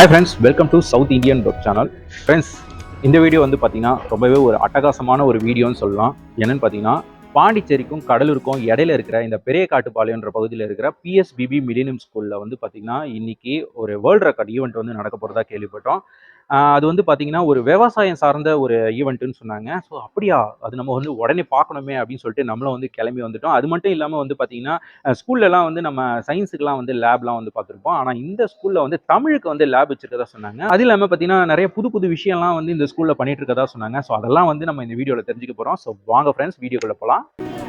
Hi friends welcome to south Indian dot channel friends இந்த video வந்து பார்த்தீங்கன்னா ரொம்பவே ஒரு அட்டகாசமான ஒரு வீடியோன்னு சொல்லலாம். என்னன்னு பார்த்தீங்கன்னா பாண்டிச்சேரிக்கும் கடலூருக்கும் இடையில இருக்கிற இந்த பெரிய காட்டுப்பாளையன்ற பகுதியில் இருக்கிற பிஎஸ்பிபி மிலினியம் ஸ்கூலில் வந்து பார்த்தீங்கன்னா இன்னைக்கு ஒரு வேர்ல்ட் ரெக்கார்ட் ஈவெண்ட் வந்து நடக்க போகிறதா கேள்விப்பட்டோம். அது வந்து பார்த்தீங்கன்னா ஒரு விவசாயம் சார்ந்த ஒரு ஈவெண்ட்டுன்னு சொன்னாங்க. ஸோ அப்படியா? அது நம்ம வந்து உடனே பார்க்கணுமே அப்படின்னு சொல்லிட்டு நம்மளும் வந்து கிளம்பி வந்துட்டோம். அது மட்டும் இல்லாமல் வந்து பார்த்தீங்கன்னா ஸ்கூல்லலாம் வந்து நம்ம சயின்ஸுக்குலாம் வந்து லேப்லாம் வந்து பார்த்துருப்போம் ஆனால் இந்த ஸ்கூலில் வந்து தமிழுக்கு வந்து லேப் வச்சிருக்கதா சொன்னாங்க. அது இல்லாமல் பார்த்தீங்கன்னா நிறைய புது புது விஷயம்லாம் வந்து இந்த ஸ்கூலில் பண்ணிட்டு இருக்கதா சொன்னாங்க. ஸோ அதெல்லாம் வந்து நம்ம இந்த வீடியோவில் தெரிஞ்சுக்க போகிறோம் ஸோ வாங்க ஃப்ரெண்ட்ஸ் வீடியோக்குள்ளே போகலாம்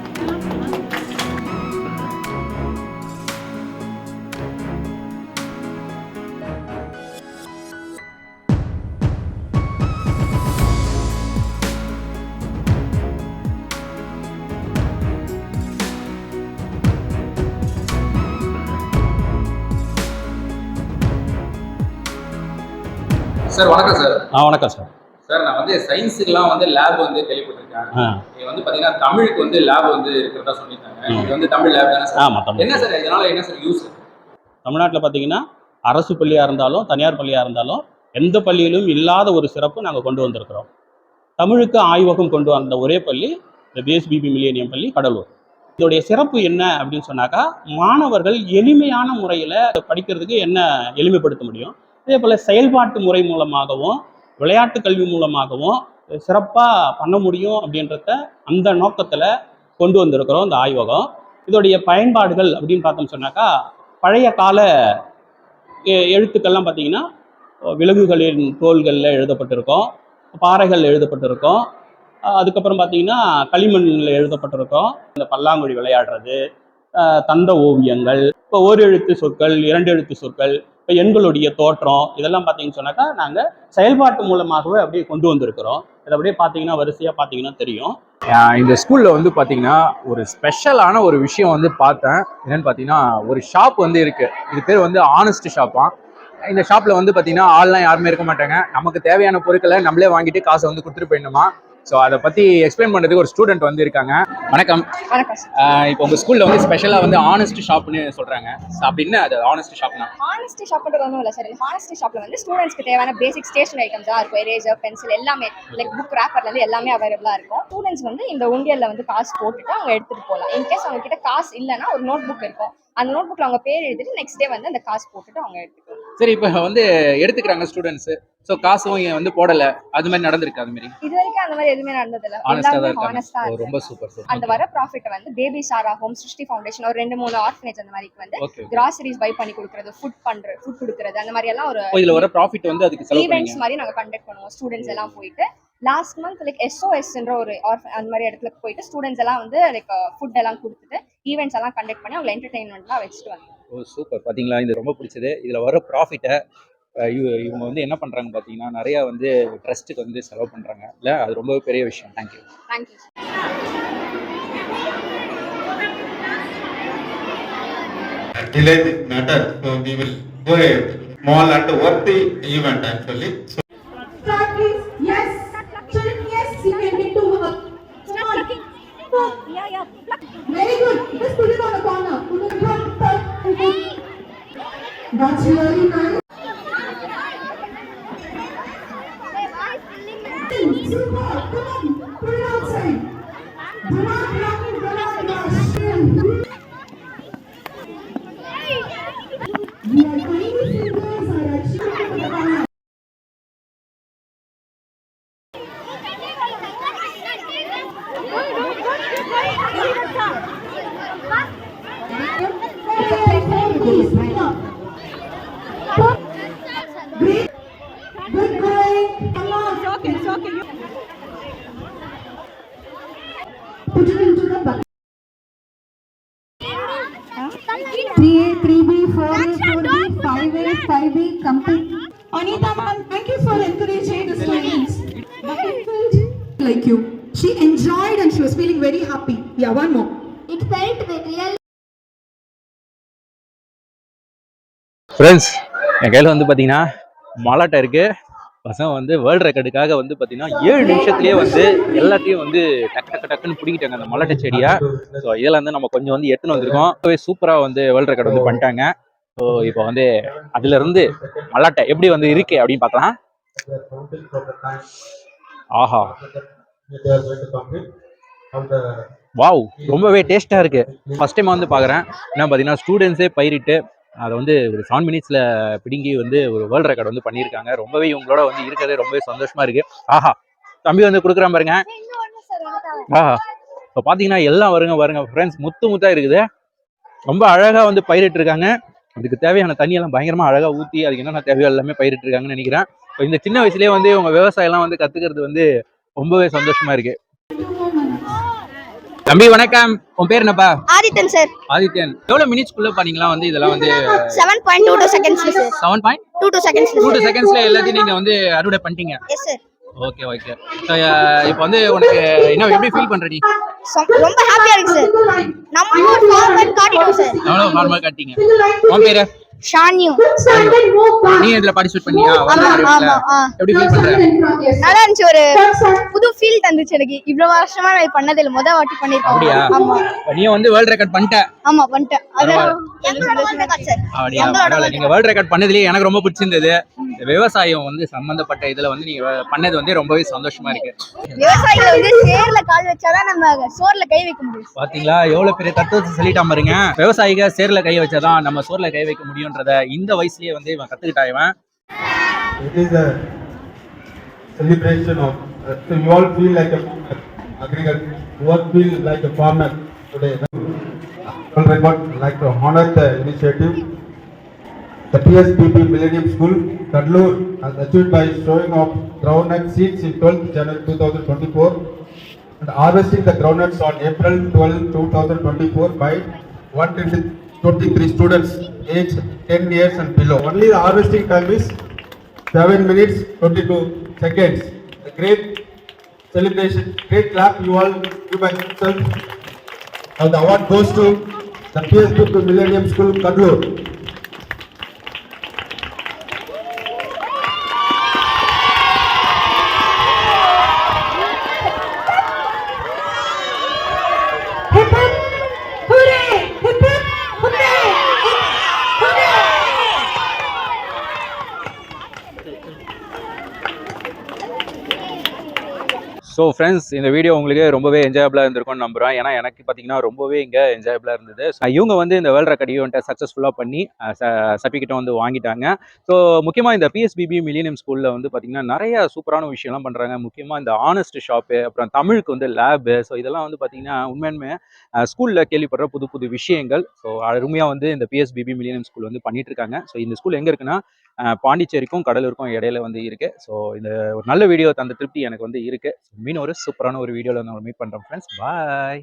சார் வணக்கம் சார். ஆ வணக்கம் சார். சார் நான் வந்து சயின்ஸுக்குலாம் வந்து லேப் வந்து கேள்விப்பட்டிருக்கேன். இது வந்து பாத்தீங்கன்னா தமிழுக்கு வந்து லேப் வந்து இருக்கிறதா சொல்லியிருக்காங்க. இது வந்து தமிழ் லேப் தானே சார்? ஆமாம் தமிழ். என்ன சார் இதனால என்ன சார் யூஸ் தமிழ்நாட்டில் பார்த்தீங்கன்னா அரசு பள்ளியாக இருந்தாலும் தனியார் பள்ளியாக இருந்தாலும் எந்த பள்ளியிலும் இல்லாத ஒரு சிறப்பு நாங்கள் கொண்டு வந்திருக்கிறோம். தமிழுக்கு ஆய்வகம் கொண்டு வந்த ஒரே பள்ளி இந்த பிஎஸ்பிபி மில்லேனியம் பள்ளி கடலூர். இதோடைய சிறப்பு என்ன அப்படின்னு சொன்னாக்கா மாணவர்கள் எளிமையான முறையில் படிக்கிறதுக்கு என்ன எளிமைப்படுத்த முடியும்? அதே போல் செயல்பாட்டு முறை மூலமாகவும் விளையாட்டு கல்வி மூலமாகவும் சிறப்பாக பண்ண முடியும் அப்படின்றத அந்த நோக்கத்தில் கொண்டு வந்திருக்கிறோம் இந்த ஆய்வகம். இதோடைய பயன்பாடுகள் அப்படின்னு பார்த்தோம் சொன்னாக்கா பழைய கால எ- எழுத்துக்கள்லாம் பார்த்தீங்கன்னா விலங்குகளின் தோள்களில் எழுதப்பட்டிருக்கோம் பாறைகள் எழுதப்பட்டிருக்கோம் அதுக்கப்புறம் பார்த்தீங்கன்னா களிமண்ணில் எழுதப்பட்டிருக்கோம் இந்த பல்லாங்குழி விளையாடுறது தந்த ஓவியங்கள் இப்போ ஓர் எழுத்து சொற்கள் இரண்டு எழுத்து சொற்கள் இப்போ எண்களுடைய தோற்றம் இதெல்லாம் பார்த்தீங்கன்னு சொன்னாக்கா நாங்கள் செயல்பாட்டு மூலமாகவே அப்படியே கொண்டு வந்திருக்கிறோம். இதை அப்படியே பார்த்தீங்கன்னா வரிசையாக பார்த்தீங்கன்னா தெரியும். இந்த ஸ்கூலில் வந்து பார்த்தீங்கன்னா ஒரு ஸ்பெஷலான ஒரு விஷயம் வந்து பார்த்தேன். என்னன்னு பார்த்தீங்கன்னா ஒரு ஷாப் வந்து இருக்கு. இது பேர் வந்து ஆனஸ்ட் ஷாப்பா இந்த ஷாப்பில் வந்து பார்த்தீங்கன்னா ஆள்லாம் யாருமே இருக்க மாட்டாங்க. நமக்கு தேவையான பொருட்களை நம்மளே வாங்கிட்டு காசை வந்து கொடுத்துட்டு போயிடணுமா? ஸோ அதை பற்றி எக்ஸ்பிளைன் பண்ணுறதுக்கு ஒரு ஸ்டூடெண்ட் வந்து இருக்காங்க வணக்கம் இப்போ உங்கள் ஸ்கூலில் வந்து ஸ்பெஷலாக வந்து ஆனஸ்ட் ஷாப்னு சொல்கிறாங்க அப்படின்னு அது? ஆனஸ்ட் ஷாப்னா ஹானஸ்டி ஷாப்ன்றது ஒன்றும் இல்லை சார் ஹானஸ்டி ஷாப்பில் வந்து ஸ்டூடெண்ட்ஸ்க்கு தேவையான பேசிக் ஸ்டேஷனரி ஐட்டம்ஸ் தான் இருக்கும். எரேசர் பென்சில் எல்லாமே. லைக் புக் ரேப்பர்லேருந்து எல்லாமே அவைலபிளாக இருக்கும். ஸ்டூடெண்ட்ஸ் வந்து இந்த உண்டியலில் வந்து காசு போட்டுட்டு அவங்க எடுத்துகிட்டு போகலாம். இன்கேஸ் அவங்க கிட்ட காசு இல்லைன்னா ஒரு நோட் புக் இருக்கும். அந்த நோட் புக்கில் அவங்க பேர் எழுதிட்டு நெக்ஸ்ட் டே வந்து அந்த காசு போட்டுட்டு அவங்க எடுத்துக்கலாம். சரி இப்போ வந்து எடுத்துக்கிறாங்க ஸ்டூடெண்ட்ஸு ஸோ காசும் இங்க வந்து போடலை. அது மாதிரி நடந்திருக்கு அது மாதிரி. இது வரைக்கும் அந்த மாதிரி எதுவுமே நடந்ததில்ல. ஆனஸ்டாக தான் இருக்காங்க. ரொம்ப இருக்கு சூப்பர் அந்த சூப்பர் வர ப்ராஃபிட்டை வந்து baby Sara home Srishti foundation ஒரு ரெண்டு மூணு ஆர்ஃபனேஜ் அந்த மாதிரிக்கு வந்து கிராசரிஸ் பை பண்ணி கொடுக்குறது ஃபுட் பண்ணுறது ஃபுட் கொடுக்குறது அந்த மாதிரி எல்லாம் ஒரு இதுல வர ப்ராஃபிட் வந்து அதுக்கு செலவு ஈவெண்ட்ஸ் மாதிரி நாங்க கண்டக்ட் பண்ணுவோம் ஸ்டூடெண்ட்ஸ் எல்லாம் போயிட்டு. லாஸ்ட் மந்த் லைக் எஸ்ஓஎஸ்ன்ற ஒரு orphan- அந்த மாதிரி இடத்துல போயிட்டு ஸ்டூடெண்ட்ஸ் எல்லாம் வந்து லைக் ஃபுட் எல்லாம் கொடுத்துட்டு ஈவெண்ட்ஸ் எல்லாம் கண்டக்ட் பண்ணி அவங்க என்டர்டைன்மெண்ட்லாம் வச்சுட்டு வந்தோம். ஓ சூப்பர் பாத்தீங்களா? இது ரொம்ப பிடிச்சது. இதுல வர ப்ராஃபிட்டை இவங்க வந்து என்ன பண்றாங்க பாத்தீங்கன்னா நிறைய வந்து ட்ரஸ்ட்டுக்கு வந்து செலவு பண்றாங்க. இல்ல? அது ரொம்ப பெரிய விஷயம். Thank you thank you delay this matter, so we will go a small and worthy event actually. So I'm too late. It's okay. It's okay. Put it into the bucket. 3A, 3B, 4A, 4B, 5A, 5B, complete. Anita ma'am, thank you for encouraging the students. Bucket filled like you. She enjoyed and she was feeling very happy. Yeah, one more. It felt real friends என் கையில் வந்து பார்த்தீங்கன்னா மலாட்டை இருக்கு பசங்க வந்து world ரெக்கார்டுக்காக வந்து பார்த்தீங்கன்னா ஏழு நிமிஷத்துலேயே வந்து எல்லாத்தையும் வந்து டக்கு டக்கு டக்குன்னு பிடிக்கிட்டாங்க அந்த மலட்டை செடியை. ஸோ இதெல்லாம் வந்து நம்ம கொஞ்சம் வந்து எடுத்துன்னு வந்திருக்கோம். சூப்பராக வந்து வேர்ல்டு ரெக்கார்டு வந்து பண்ணிட்டாங்க. ஸோ இப்போ வந்து அதுலேருந்து மல்லாட்டை எப்படி வந்து இருக்கு அப்படின்னு பார்க்கலாம். ஆஹா. வாவ் ரொம்பவே டேஸ்ட்டாக இருக்குது ஃபர்ஸ்ட் டைம் வந்து பார்க்குறேன். என்ன பார்த்தீங்கன்னா ஸ்டூடெண்ட்ஸே பயிரிட்டு அதை வந்து ஒரு செவன் மினிட்ஸில் பிடுங்கி வந்து ஒரு வேர்ல்டு ரெக்கார்ட் வந்து பண்ணியிருக்காங்க ரொம்பவே இவங்களோட வந்து இருக்கிறதே ரொம்பவே சந்தோஷமாக இருக்குது ஆஹா தம்பி வந்து கொடுக்குறான் பாருங்க. ஆஹா இப்போ பார்த்தீங்கன்னா எல்லாம் வருங்க வருங்க. ஃப்ரெண்ட்ஸ் முத்து முத்தாக இருக்குது. ரொம்ப அழகாக வந்து பயிரிட்டிருக்காங்க அதுக்கு தேவையான தண்ணியெல்லாம் பயங்கரமாக அழகாக ஊற்றி அதுக்கு என்னென்ன தேவையோ எல்லாமே பயிரிட்டு இருக்காங்கன்னு நினைக்கிறேன். இப்போ இந்த சின்ன வயசுலேயே வந்து இவங்க விவசாயம்லாம் வந்து கற்றுக்கிறது வந்து ரொம்பவே சந்தோஷமாக இருக்குது தம்பி வணக்கம். உன் பேர் என்னப்பா? ஆதித்தன் சார். ஆதித்யன் எவ்வளவு மினிட்ஸ்க்குள்ள பண்ணீங்களா? வந்து இதெல்லாம் வந்து seven point two two seconds sir. Seven point two two seconds two two செகண்ட்ஸ்ல எல்லாத்தையும் நீங்க வந்து அறுவடை பண்ணிட்டீங்க. எஸ் சார் ஓகே ஓகே இப்போ வந்து உனக்கு என்ன எப்படி ஃபீல் பண்ற நீ? ரொம்ப ஹாப்பியா இருக்கு சார் நம்ம ஒரு ஃபார்மர் காட்டிட்டோம் சார் எவ்வளவு ஃபார்மா காட்டிங்க உன் பேரு? ஷான்யூ. நீ இதுல பார்ட்டிசிபேட் பண்ணியா? ஆமா ஆமா ஆ எப்படி ஃபீல் பண்ற? நல்லா இருந்துச்சு ஒரு புது ஃபீல் தந்துச்சு எனக்கு. இவ்வளவு வருஷமா நான் பண்ணது இல்ல. முத வாட்டி பண்ணிருக்கேன்? ஆமா. நீ வந்து வேர்ல்ட் ரெக்கார்ட் பண்ணிட்ட. ஆமா பண்ணிட்டேன். அது அப்படியா? எங்களோட பரவாயில்ல. நீங்க வேர்ல்ட் ரெக்கார்ட் பண்ணதுலயே எனக்கு ரொம்ப பிடிச்சிருந்தது. விவசாயம் வந்து சம்பந்தப்பட்ட இதுல வந்து நீங்க பண்ணது வந்து ரொம்பவே சந்தோஷமா இருக்கு. விவசாயிகளை வந்து சேர்ல கால் வச்சாதான் நம்ம சோர்ல கை வைக்க முடியும். பாத்தீங்களா? எவ்வளவு பெரிய தத்துவத்தை சொல்லிட்டான் பாருங்க. விவசாயிக சேர்ல கை வச்சாதான் நம்ம சோர்ல கை வைக்க முடியும்ன்றத இந்த வயசுலயே வந்து இவன் கத்துக்கிட்டா இவன். It is a celebration of, uh, so you all feel like a farmer, agriculture, you all feel like a farmer today. All record, like to honor the initiative. The PSPP Millennium School, Kadlur, has achieved by showing of groundnut seeds in 12th January 2024 and harvesting the groundnuts on April 12, 2024 by 123 students aged 10 years and below. Only the harvesting time is 7 minutes 22 seconds. A great celebration, great clap you all give by yourself. And the award goes to the PSP Millennium School, Kadlur. So friends இந்த video உங்களுக்கு ரொம்பவே என்ஜாயபிளாக இருந்திருக்கும்னு நம்புகிறேன் ஏன்னா எனக்கு பார்த்தீங்கன்னா ரொம்பவே இங்கே என்ஜாயபிளாக இருந்தது. இவங்க வந்து இந்த வேர்ல்ட் ரெக்கார்ட் ஈவெண்ட்டை சக்ஸஸ்ஃபுல்லாக பண்ணி சர்டிஃபிகேட்டை வந்து வாங்கிட்டாங்க. ஸோ முக்கியமாக இந்த பிஎஸ்பிபி மில்லினியம் ஸ்கூலில் வந்து பார்த்தீங்கன்னா நிறைய சூப்பரான விஷயம்லாம் பண்ணுறாங்க முக்கியமாக இந்த ஆனஸ்ட் ஷாப்பு அப்புறம் தமிழுக்கு வந்து லேபு ஸோ இதெல்லாம் வந்து பார்த்தீங்கன்னா உண்மையுமே ஸ்கூலில் கேள்விப்படுற புது புது விஷயங்கள். ஸோ அருமையாக வந்து இந்த பிஎஸ்பிபி மில்லினியம் ஸ்கூல் வந்து பண்ணிட்டு இருக்காங்க. ஸோ இந்த ஸ்கூல் எங்கே இருக்குன்னா பாண்டிச்சேரிக்கும் கடலூருக்கும் இடையில வந்து இருக்கு. ஸோ இந்த ஒரு நல்ல வீடியோ தந்த திருப்தி எனக்கு வந்து இருக்கு. மீன் ஒரு சூப்பரான ஒரு வீடியோவில் வந்து மீட் பண்ணுறோம் ஃப்ரெண்ட்ஸ் பாய்